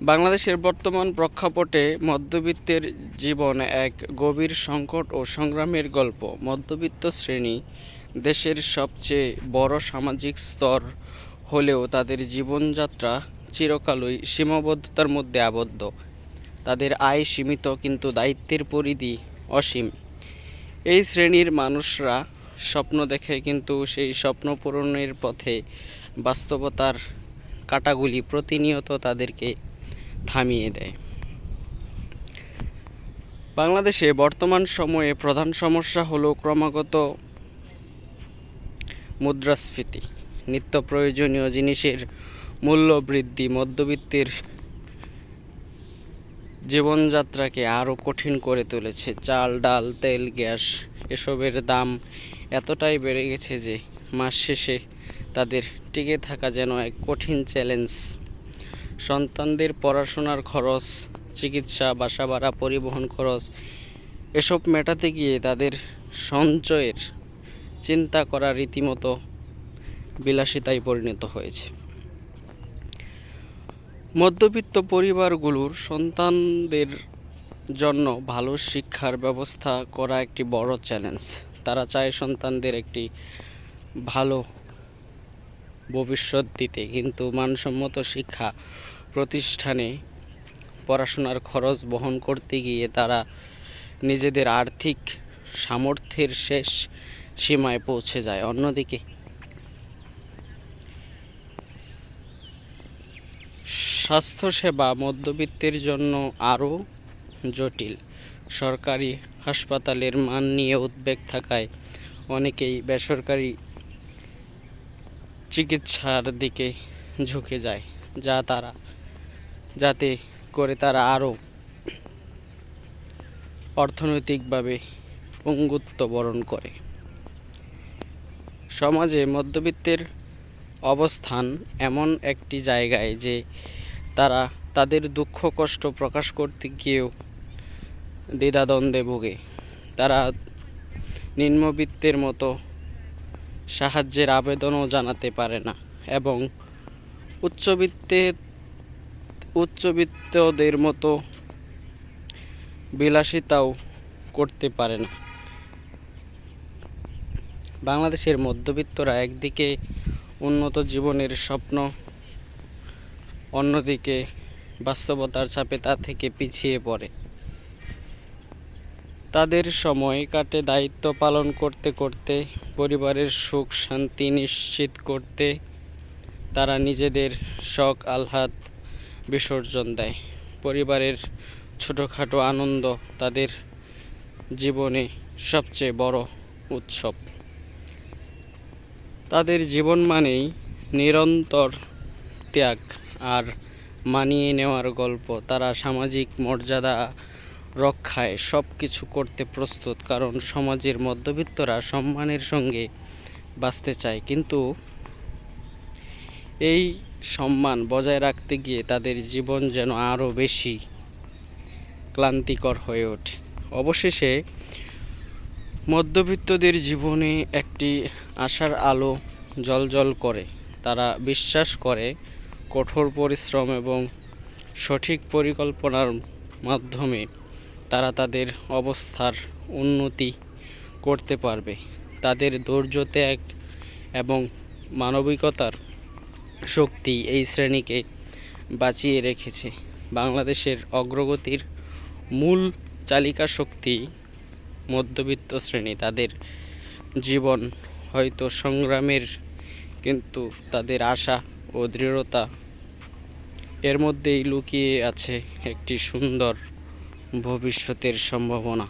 বাংলাদেশের বর্তমান প্রেক্ষাপটে মধ্যবিত্তের জীবন এক গভীর সংকট ও সংগ্রামের গল্প। মধ্যবিত্ত শ্রেণি দেশের সবচেয়ে বড় সামাজিক স্তর হলেও তাদের জীবনযাত্রা চিরকালই সীমাবদ্ধতার মধ্যে আবদ্ধ। তাদের আয় সীমিত কিন্তু দায়িত্বের পরিধি অসীম। এই শ্রেণির মানুষরা স্বপ্ন দেখে কিন্তু সেই স্বপ্ন পূরণের পথে বাস্তবতার কাটাগুলি প্রতিনিয়ত তাদেরকে থামিয়ে দেয়। বাংলাদেশে বর্তমান সময়ে প্রধান সমস্যা হলো ক্রমাগত মুদ্রাস্ফীতি, নিত্য প্রয়োজনীয় জিনিসের মূল্য বৃদ্ধি, মধ্যবিত্তের জীবনযাত্রাকে আরও কঠিন করে তুলেছে। চাল, ডাল, তেল, গ্যাস এসবের দাম এতটাই বেড়ে গেছে যে মাস শেষে তাদের টিকে থাকা যেন এক কঠিন চ্যালেঞ্জ। সন্তানদের পড়াশোনার খরচ, চিকিৎসা, বাসা ভাড়া, পরিবহন খরচ, এসব মেটাতে গিয়ে তাদের সঞ্চয়ের চিন্তা করা রীতিমতো বিলাসিতায় পরিণত হয়েছে। মধ্যবিত্ত পরিবারগুলোর সন্তানদের জন্য ভালো শিক্ষার ব্যবস্থা করা একটি বড় চ্যালেঞ্জ তারা চায় সন্তানদের একটি ভালো ভবিষ্যৎ দিতে। কিন্তু মানসম্মত শিক্ষা প্রতিষ্ঠানে পড়াশোনার খরচ বহন করতে গিয়ে তারা নিজেদের আর্থিক সামর্থ্যের শেষ সীমায় পৌঁছে যায়। অন্যদিকে, স্বাস্থ্যসেবা মধ্যবিত্তের জন্য আরও জটিল। সরকারি হাসপাতালের মান নিয়ে উদ্বেগ থাকায় অনেকেই বেসরকারি চিকিৎসার দিকে ঝুঁকে যায়, যা তারা, যাতে করে তারা আরও অর্থনৈতিকভাবে পঙ্গুত্ব বরণ করে। সমাজে মধ্যবিত্তের অবস্থান এমন একটি জায়গায় যে তারা তাদের দুঃখ কষ্ট প্রকাশ করতে গিয়েও দ্বিধাদ্বন্দ্বে ভোগে। তারা নিম্নবিত্তের মতো সাহায্যের আবেদনও জানাতে পারে না এবং উচ্চবিত্তে, উচ্চবিত্তদের মতো বিলাসিতাও করতে পারে না। বাংলাদেশের মধ্যবিত্তরা একদিকে উন্নত জীবনের স্বপ্ন, অন্যদিকে বাস্তবতার চাপে তা থেকে পিছিয়ে পড়ে। তাদের সময় কাটে দায়িত্ব পালন করতে করতে, পরিবারের সুখ শান্তি নিশ্চিত করতে তারা নিজেদের শখ আহ্লাদ বিসর্জন দেয়। পরিবারের ছোটোখাটো আনন্দ তাদের জীবনে সবচেয়ে বড় উৎসব। তাদের জীবন মানেই নিরন্তর ত্যাগ আর মানিয়ে নেওয়ার গল্প। তারা সামাজিক মর্যাদা রক্ষায় সব কিছু করতে প্রস্তুত, কারণ সমাজের মধ্যবিত্তরা সম্মানের সঙ্গে বাঁচতে চায়। কিন্তু এই সম্মান বজায় রাখতে গিয়ে তাদের জীবন যেন আরও বেশি ক্লান্তিকর হয়ে ওঠে। অবশেষে মধ্যবিত্তদের জীবনে একটি আশার আলো জলজল করে। তারা বিশ্বাস করে কঠোর পরিশ্রম এবং সঠিক পরিকল্পনার মাধ্যমে তারা তাদের অবস্থার উন্নতি করতে পারবে। তাদের ধৈর্য ত্যাগ এবং মানবিকতার শক্তি এই শ্রেণীকে বাঁচিয়ে রেখেছে। বাংলাদেশের অগ্রগতির মূল চালিকা শক্তি মধ্যবিত্ত শ্রেণি। তাদের জীবন হয়তো সংগ্রামের, কিন্তু তাদের আশা ও দৃঢ়তা এর মধ্যেই লুকিয়ে আছে একটি সুন্দর ভবিষ্যতের সম্ভাবনা।